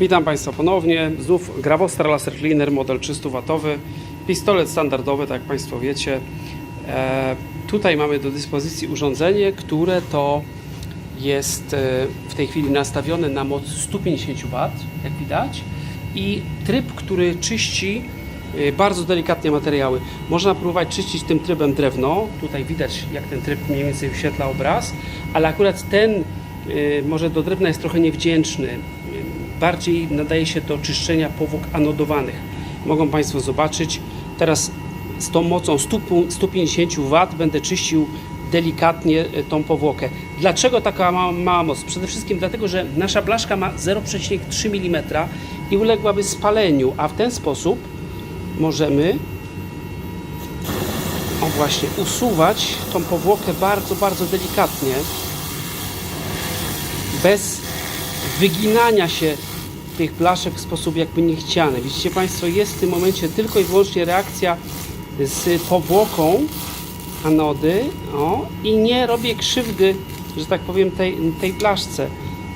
Witam Państwa ponownie. Znów Gravostar Laser Cleaner model 300W. Pistolet standardowy, tak jak Państwo wiecie. E, tutaj mamy do dyspozycji urządzenie, które to jest e, w tej chwili nastawione na moc 150 W, jak widać. I tryb, który czyści e, bardzo delikatnie materiały. Można próbować czyścić tym trybem drewno. Tutaj widać, jak ten tryb mniej więcej wyświetla obraz, ale akurat ten y, może do drewna jest trochę niewdzięczny. Bardziej nadaje się do czyszczenia powłok anodowanych. Mogą Państwo zobaczyć. Teraz z tą mocą 100 pu- 150 W będę czyścił delikatnie y, tą powłokę. Dlaczego taka mała, mała moc? Przede wszystkim dlatego, że nasza blaszka ma 0,3 mm i uległaby spaleniu, a w ten sposób możemy o właśnie usuwać tą powłokę bardzo, bardzo delikatnie bez wyginania się tych blaszek w sposób jakby niechciany. Widzicie Państwo, jest w tym momencie tylko i wyłącznie reakcja z powłoką anody o, i nie robię krzywdy, że tak powiem, tej, tej blaszce.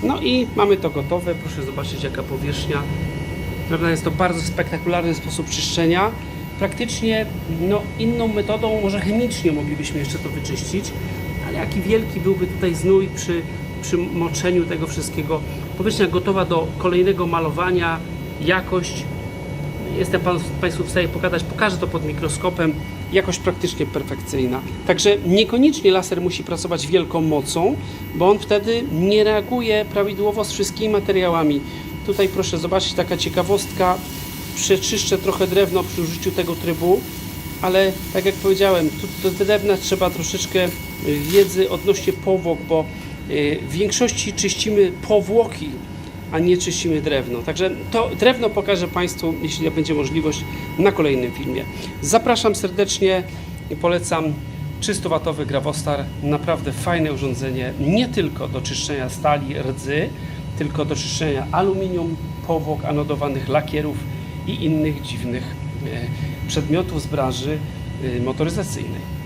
No i mamy to gotowe. Proszę zobaczyć, jaka powierzchnia. Prawda, jest to bardzo spektakularny sposób czyszczenia. Praktycznie no, inną metodą, może chemicznie moglibyśmy jeszcze to wyczyścić, ale jaki wielki byłby tutaj znój przy, przy moczeniu tego wszystkiego. Powierzchnia gotowa do kolejnego malowania, jakość. Jestem Państwu w stanie pokazać, pokażę to pod mikroskopem. Jakość praktycznie perfekcyjna. Także niekoniecznie laser musi pracować wielką mocą, bo on wtedy nie reaguje prawidłowo z wszystkimi materiałami. Tutaj proszę zobaczyć taka ciekawostka. Przeczyszczę trochę drewno przy użyciu tego trybu, ale tak jak powiedziałem, do drewna trzeba troszeczkę wiedzy odnośnie powłok, bo w większości czyścimy powłoki, a nie czyścimy drewno. Także to drewno pokażę Państwu, jeśli będzie możliwość, na kolejnym filmie. Zapraszam serdecznie i polecam 300-watowy Gravostar. Naprawdę fajne urządzenie, nie tylko do czyszczenia stali, rdzy, tylko do czyszczenia aluminium, powłok anodowanych, lakierów i innych dziwnych e, przedmiotów z branży e, motoryzacyjnej.